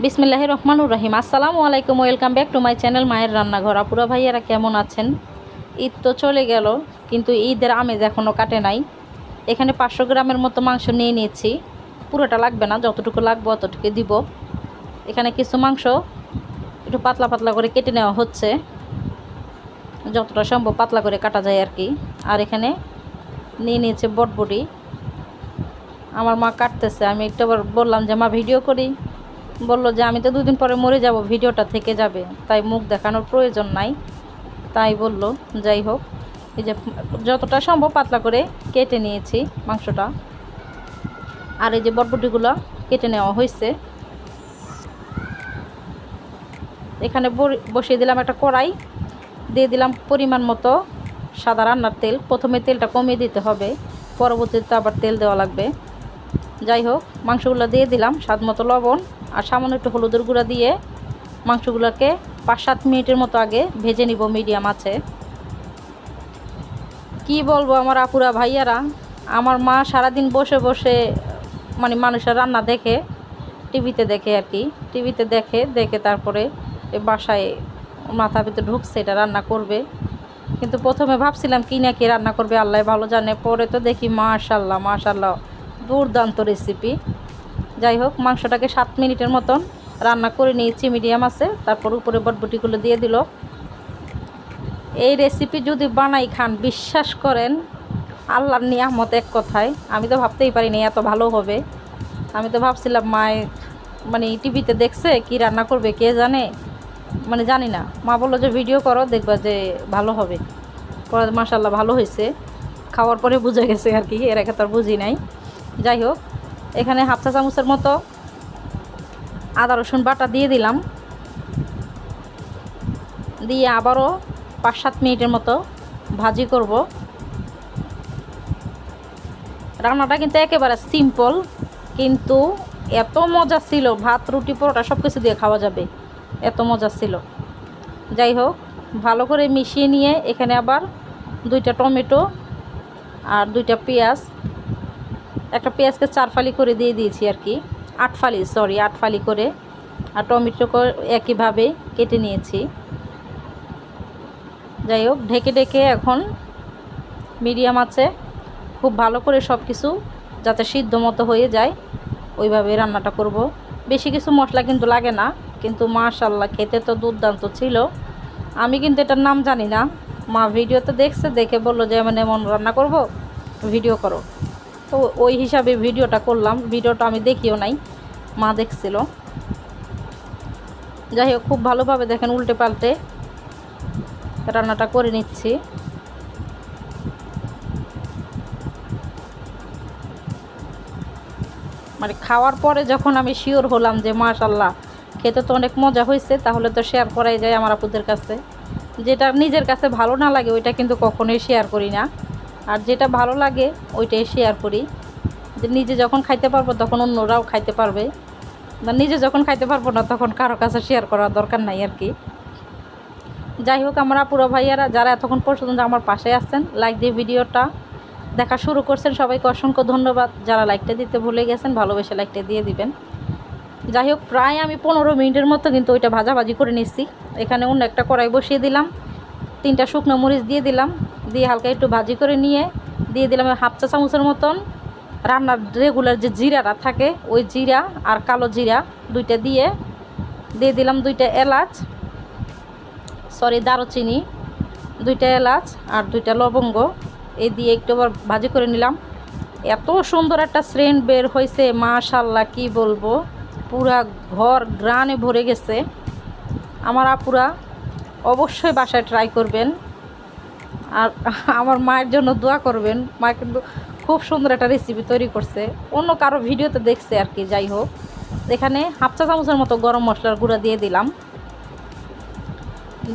বিসমিল্লাহ রহমানুর রহিম। আসসালামু আলাইকুম, welcome back to my channel মায়ের রান্নাঘর। আপুরা ভাইয়ারা কেমন আছেন? ঈদ তো চলে গেল, কিন্তু ঈদের আমেজ এখনও কাটে নাই। এখানে পাঁচশো গ্রামের মতো মাংস নিয়ে নিয়েছি। পুরোটা লাগবে না, যতটুকু লাগবে অতটুকু দিব। এখানে কিছু মাংস একটু পাতলা পাতলা করে কেটে নেওয়া হচ্ছে। যতটা সম্ভব পাতলা করে কাটা যায় আর কি। আর এখানে নিয়ে নিয়েছে বটবটি। আমার মা কাটতেছে, আমি একটু বললাম যে, মা, ভিডিও করি। বলল যে, আমি তো দুদিন পরে মরে যাব, ভিডিওটা থেকে যাবে। তাই মুখ দেখানোর প্রয়োজন নাই। তাই বলল, যাই হোক, এই যে যতটা সম্ভব পাতলা করে কেটে নিয়েছি মাংসটা। আর এই যে বটবটিগুলো কেটে নেওয়া হয়েছে। এখানে বসিয়ে দিলাম একটা কড়াই। দিয়ে দিলাম পরিমাণ মতো সাদা রান্নার তেল। প্রথমে তেলটা কমিয়ে দিতে হবে। পরবর্তীতে আবার তেল দেওয়া লাগবে। যাই হোক মাংসগুলো দিয়ে দিলাম, স্বাদ মতো লবণ, আর সামান্য একটু হলুদের গুঁড়া দিয়ে মাংসগুলোকে পাঁচ সাত মিনিটের মতো আগে ভেজে নিব মিডিয়াম আছে। কি বলব আমার আপুরা ভাইয়ারা, আমার মা সারাদিন বসে বসে মানে মানুষের রান্না দেখে, টিভিতে দেখে আর কি। টিভিতে দেখে দেখে তারপরে বাসায় মাথা ভিতরে ঢুকছে এটা রান্না করবে। কিন্তু প্রথমে ভাবছিলাম কি না কি রান্না করবে, আল্লাহ ভালো জানে, পরে তো দেখি মাশাল্লাহ মাশাল্লাহ। দুর্দান্ত রেসিপি যাই হোক, মাংসটাকে সাত মিনিটের মতন রান্না করে নিয়েছি মিডিয়াম আছে। তারপর উপরে বটবটিগুলো দিয়ে দিল। এই রেসিপি যদি বানাই খান, বিশ্বাস করেন, আল্লাহর নিয়ামত এক কথায়, আমি তো ভাবতেই পারিনি এত ভালো হবে। আমি তো ভাবছিলাম মায় মানে টিভিতে দেখছে, কি রান্না করবে, কে জানে? মানে জানি না। মা বলল যে, ভিডিও করো, দেখবা যে ভালো হবে। পরে মাসাল্লাহ ভালো হয়েছে। খাওয়ার পরে বুঝে গেছে আর কি, এর আগে তো আর বুঝি নাই। যাই হোক, এখানে হাফ চা চামচের মতো আদা রসুন বাটা দিয়ে দিলাম। দিয়ে আবারও পাঁচ সাত মিনিটের মতো ভাজি করব। রান্নাটা কিন্তু একেবারে সিম্পল কিন্তু এত মজা ছিল, ভাত, রুটি, পরোটা সব কিছু দিয়ে খাওয়া যাবে। এত মজা ছিল। যাই হোক, ভালো করে মিশিয়ে নিয়ে এখানে আবার দুইটা টমেটো আর দুইটা পেঁয়াজ একটা পেঁয়াজকে চার ফালি করে দিয়ে দিয়েছি আর কি। আট ফালি সরি আট ফালি করে। আর টমেটোকে একইভাবে কেটে নিয়েছি। যাই হোক, ঢেকে ঢেকে এখন মিডিয়াম আছে। খুব ভালো করে সব কিছু যাতে সিদ্ধ মতো হয়ে যায়, ওইভাবে রান্নাটা করব। বেশি কিছু মশলা কিন্তু লাগে না, কিন্তু মাশাল্লাহ খেতে তো দুর্দান্ত ছিল। আমি কিন্তু এটার নাম জানি না। মা ভিডিওতে দেখছে, দেখে বলল যে, এমন এমন রান্না করব? ভিডিও করো। তো ওই হিসাবে ভিডিওটা করলাম। ভিডিওটা আমি দেখিও নাই, মা দেখছিল। যাই হোক, খুব ভালোভাবে দেখেন উল্টে পাল্টে রান্নাটা করে নিচ্ছি। মানে খাওয়ার পরে যখন আমি শিওর হলাম যে মাশাল্লাহ, খেতে তো অনেক মজা হয়েছে, তাহলে তো শেয়ার করাই যায় আমার আপুদের কাছে। যেটা নিজের কাছে ভালো না লাগে, ওইটা কিন্তু কখনোই শেয়ার করি না। আর যেটা ভালো লাগে, ওইটাই শেয়ার করি। যে নিজে যখন খাইতে পারব, তখন অন্যরাও খাইতে পারবে। বা নিজে যখন খাইতে পারব না, তখন কারও কাছে শেয়ার করার দরকার নাই আর কি। যাই হোক, আমার আপুরা ভাইয়ারা, যারা এতক্ষণ পর্যন্ত আমার পাশে আসছেন লাইক দিয়ে ভিডিওটা দেখা শুরু করছেন, সবাইকে অসংখ্য ধন্যবাদ। যারা লাইকটা দিতে ভুলে গেছেন, ভালোবেসে লাইকটা দিয়ে দিবেন। যাই হোক, প্রায় আমি পনেরো মিনিটের মতো কিন্তু ওইটা ভাজাভাজি করে নিচ্ছি। এখানে অন্য একটা কড়াই বসিয়ে দিলাম, তিনটা শুকনো মরিচ দিয়ে দিলাম। দিয়ে হালকা একটু ভাজি করে নিয়ে দিয়ে দিলাম হাফ চা চামচের মতন। রান্নার রেগুলার যে জিরাটা থাকে, ওই জিরা আর কালো জিরা দুইটা দিয়ে দিয়ে দিলাম দুইটা এলাচ সরি দারুচিনি, দুইটা এলাচ আর দুইটা লবঙ্গ। এই দিয়ে একটু আবার ভাজি করে নিলাম। এত সুন্দর একটা স্রেন বের হয়েছে মাশাল্লাহ কি বলব? পুরা ঘর গ্রানে ভরে গেছে। আমার আপুরা অবশ্যই বাসায় ট্রাই করবেন। আর আমার মায়ের জন্য দোয়া করবেন। মা কিন্তু খুব সুন্দর একটা রেসিপি তৈরি করছে। অন্য কারও ভিডিওতে দেখছে আর কি, যাই হোক। এখানে হাফ চা চামচের মতো গরম মশলার গুঁড়া দিয়ে দিলাম।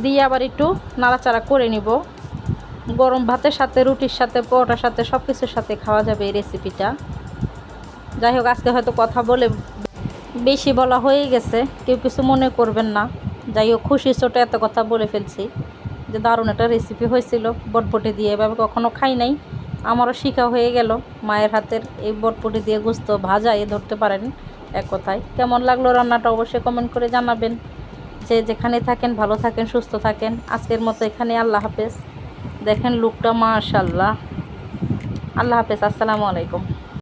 দিয়ে আবার একটু নাড়াচাড়া করে নিব। গরম ভাতের সাথে, রুটির সাথে, পরোটার সাথে সব কিছুর সাথে খাওয়া যাবে এই রেসিপিটা যাই হোক, আজকে হয়তো কথা বলে বেশি বলা হয়ে গেছে। কেউ কিছু মনে করবেন না। যাই হোক, খুশি ছোটো এত কথা বলে ফেলছি। যে দারুণ একটা রেসিপি হয়েছিল। বটবটি দিয়ে এভাবে কখনো খাই নাই। আমারও শিখা হয়ে গেল। মায়ের হাতের এই বটবটি দিয়ে গুস্ত ভাজা, এ ধরতে পারেন এক কথায়। কেমন লাগল রান্নাটা অবশ্যই কমেন্ট করে জানাবেন। যে যেখানে থাকেন, ভালো থাকেন, সুস্থ থাকেন। আজকের মতো এখানে আল্লাহ হাফেজ। দেখেন লুকটা মাশাল্লাহ আল্লাহ হাফেজ, আসসালামু আলাইকুম।